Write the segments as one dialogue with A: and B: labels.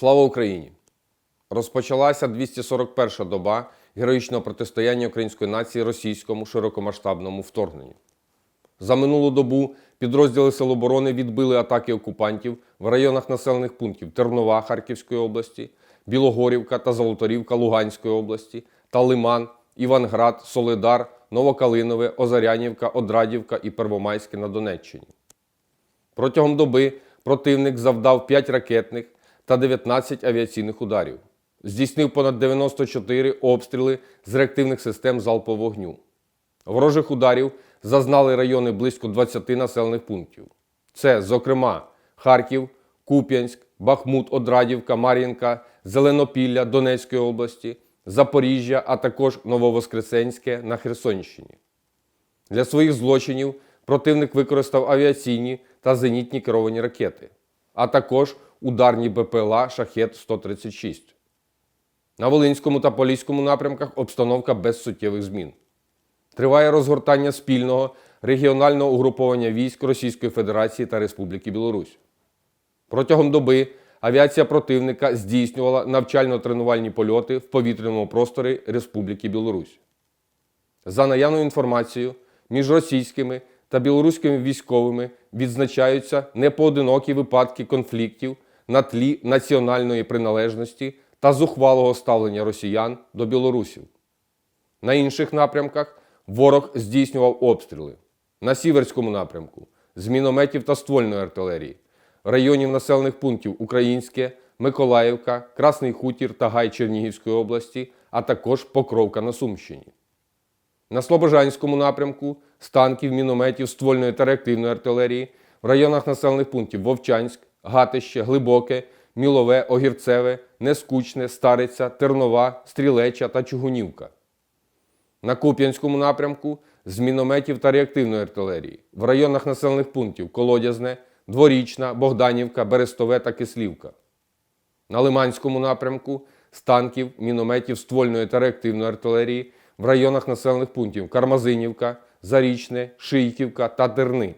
A: Слава Україні! Розпочалася 241-ша доба героїчного протистояння української нації російському широкомасштабному вторгненню. За минулу добу підрозділи Сил оборони відбили атаки окупантів в районах населених пунктів Тернова Харківської області, Білогорівка та Золоторівка Луганської області та Лиман, Іванград, Солидар, Новокалинове, Озарянівка, Одрадівка і Первомайське на Донеччині. Протягом доби противник завдав 5 ракетних та 19 авіаційних ударів. Здійснив понад 94 обстріли з реактивних систем залпового вогню. Ворожих ударів зазнали райони близько 20 населених пунктів. Це, зокрема, Харків, Куп'янськ, Бахмут, Одрадівка, Мар'їнка, Зеленопілля Донецької області, Запоріжжя, а також Нововоскресенське на Херсонщині. Для своїх злочинів противник використав авіаційні та зенітні керовані ракети, а також ударні БПЛА Шахет-136. На Волинському та Поліському напрямках обстановка без суттєвих змін. Триває розгортання спільного регіонального угруповання військ Російської Федерації та Республіки Білорусь. Протягом доби авіація противника здійснювала навчально-тренувальні польоти в повітряному просторі Республіки Білорусь. За наявною інформацією, між російськими та білоруськими військовими відзначаються непоодинокі випадки конфліктів на тлі національної приналежності та зухвалого ставлення росіян до білорусів. На інших напрямках ворог здійснював обстріли. На Сіверському напрямку з мінометів та ствольної артилерії, районів населених пунктів Українське, Миколаївка, Красний Хутір та Гай Чернігівської області, а також Покровка на Сумщині. На Слобожанському напрямку з танків, мінометів, ствольної та реактивної артилерії в районах населених пунктів Вовчанськ, Гатище, Глибоке, Мілове, Огірцеве, Нескучне, Стариця, Тернова, Стрілеча та Чугунівка. На Куп'янському напрямку з мінометів та реактивної артилерії в районах населених пунктів Колодязне, Дворічна, Богданівка, Берестове та Кислівка. На Лиманському напрямку з танків, мінометів, ствольної та реактивної артилерії в районах населених пунктів Кармазинівка, Зарічне, Шийківка та Терни.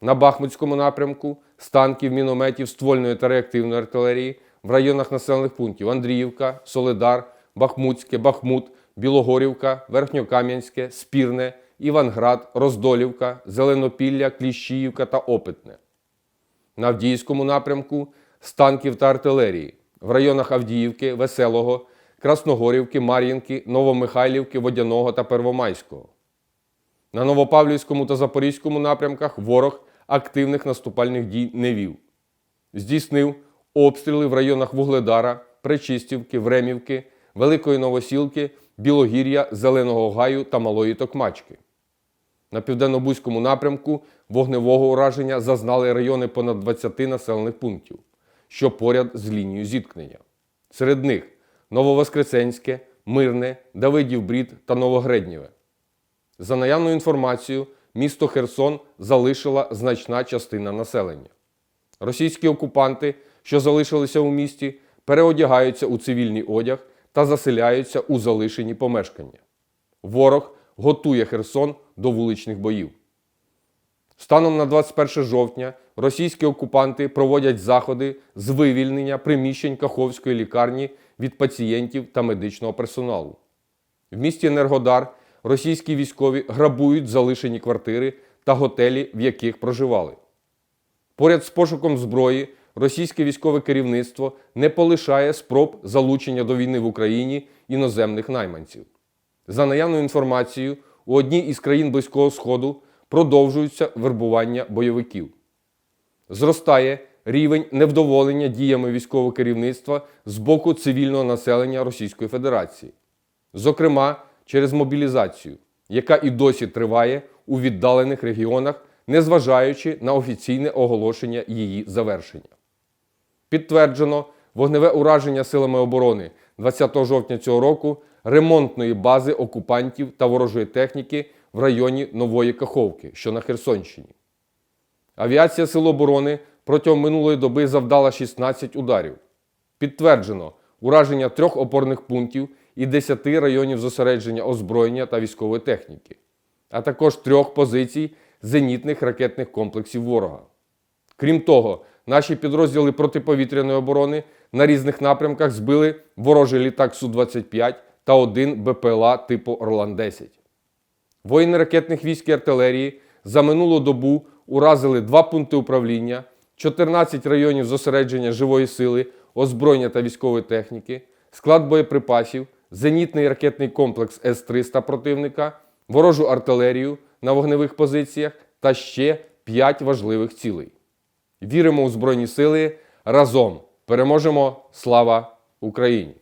A: На Бахмутському напрямку з танків, мінометів, ствольної та реактивної артилерії в районах населених пунктів Андріївка, Солидар, Бахмутське, Бахмут, Білогорівка, Верхньокам'янське, Спірне, Іванград, Роздолівка, Зеленопілля, Кліщіївка та Опитне. На Авдіївському напрямку з танків та артилерії в районах Авдіївки, Веселого, Красногорівки, Мар'їнки, Новомихайлівки, Водяного та Первомайського. На Новопавлівському та Запорізькому напрямках ворог активних наступальних дій не вів. Здійснив обстріли в районах Вугледара, Пречистівки, Времівки, Великої Новосілки, Білогір'я, Зеленого Гаю та Малої Токмачки. На південно-бузькому напрямку вогневого ураження зазнали райони понад 20 населених пунктів, що поряд з лінією зіткнення. Серед них Нововоскресенське, Мирне, Давидів Брід та Новогреднєве. За наявною інформацією, місто Херсон залишила значна частина населення. Російські окупанти, що залишилися у місті, переодягаються у цивільний одяг та заселяються у залишені помешкання. Ворог готує Херсон до вуличних боїв. Станом на 21 жовтня російські окупанти проводять заходи з вивільнення приміщень Каховської лікарні від пацієнтів та медичного персоналу. В місті Енергодар російські військові грабують залишені квартири та готелі, в яких проживали. Поряд з пошуком зброї російське військове керівництво не полишає спроб залучення до війни в Україні іноземних найманців. За наявною інформацією, у одній із країн Близького Сходу продовжується вербування бойовиків. Зростає рівень невдоволення діями військового керівництва з боку цивільного населення Російської Федерації, зокрема через мобілізацію, яка і досі триває у віддалених регіонах, незважаючи на офіційне оголошення її завершення. Підтверджено вогневе ураження силами оборони 20 жовтня цього року ремонтної бази окупантів та ворожої техніки в районі Нової Каховки, що на Херсонщині. Авіація Сил оборони протягом минулої доби завдала 16 ударів. Підтверджено ураження трьох опорних пунктів і 10 районів зосередження озброєння та військової техніки, а також трьох позицій зенітних ракетних комплексів ворога. Крім того, наші підрозділи протиповітряної оборони на різних напрямках збили ворожий літак Су-25 та один БПЛА типу Орлан-10. Воїни ракетних військ і артилерії за минулу добу уразили два пункти управління, 14 районів зосередження живої сили, озброєння та військової техніки, склад боєприпасів, зенітний ракетний комплекс С-300 противника, ворожу артилерію на вогневих позиціях та ще 5 важливих цілей. Віримо у Збройні Сили разом. Переможемо! Слава Україні!